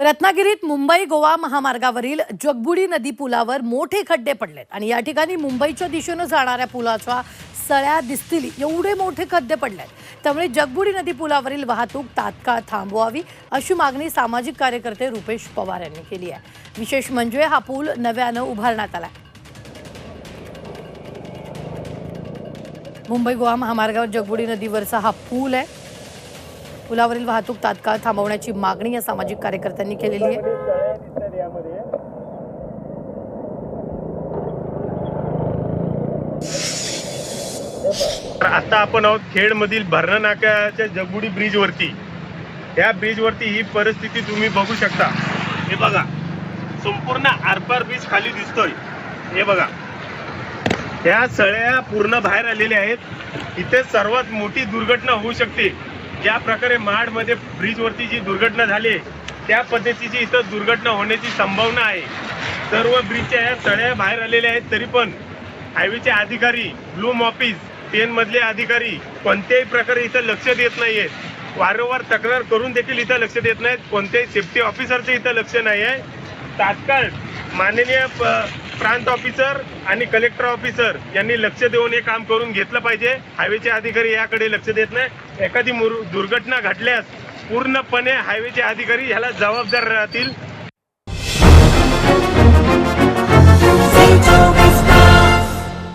रत्नागिरीत मुंबई गोवा महामार्गावरील जगबुडी नदी पुलावर मोठे खड्डे पडलेत आणि या ठिकाणी मुंबईच्या दिशेनं जाणाऱ्या पुलाच्या सळ्या दिसतील एवढे मोठे खड्डे पडलेत. त्यामुळे जगबुडी नदी पुलावरील वाहतूक तात्काळ थांबवावी अशी मागणी सामाजिक कार्यकर्ते रुपेश पवार यांनी केली आहे. विशेष म्हणजे हा पूल नव्यानं उभारण्यात आला मुंबई गोवा महामार्गावर जगबुडी नदीवरचा हा पूल आहे. पुलावरील वाहतूक तात्काळ थांबवण्याची मागणी या सामाजिक कार्यकर्त्यांनी केलेली आहे. आता आपण आहोत खेडमधील भरणा नाक्याच्या जगबुडी ब्रिजवरती या ब्रिजवरती ही परिस्थिती तुम्ही बघू शकता. हे बघा संपूर्ण आरपार ब्रिज खाली दिसतोय. हे बघा. ह्या सळ्या पूर्ण बाहेर आलेल्या आहेत. इथे सर्वात मोठी दुर्घटना होऊ शकते. ज्या प्रकारे महाडमध्ये ब्रिजवरती जी दुर्घटना झाली त्या पद्धतीची इथं दुर्घटना होण्याची संभावना आहे. सर्व ब्रिजच्या ह्या तळ्या बाहेर आलेल्या आहेत तरी पण हायवेचे अधिकारी ब्लूम ऑफिस पेनमधले अधिकारी कोणत्याही प्रकारे इथं लक्ष देत नाहीयेत. वारंवार तक्रार करून देखील इथं लक्ष देत नाहीत. कोणत्याही सेफ्टी ऑफिसरचं इथं लक्ष नाही आहे. तात्काळ माननीय प- प्रांत ऑफिसर आणि कलेक्टर ऑफिसर यांनी लक्ष देऊन हे काम करून घेतलं पाहिजे. हायवेचे अधिकारी याकडे लक्ष देत नाही. एखादी दुर्घटना घडल्यास पूर्णपणे हायवेचे अधिकारी ह्याला जबाबदार राहतील.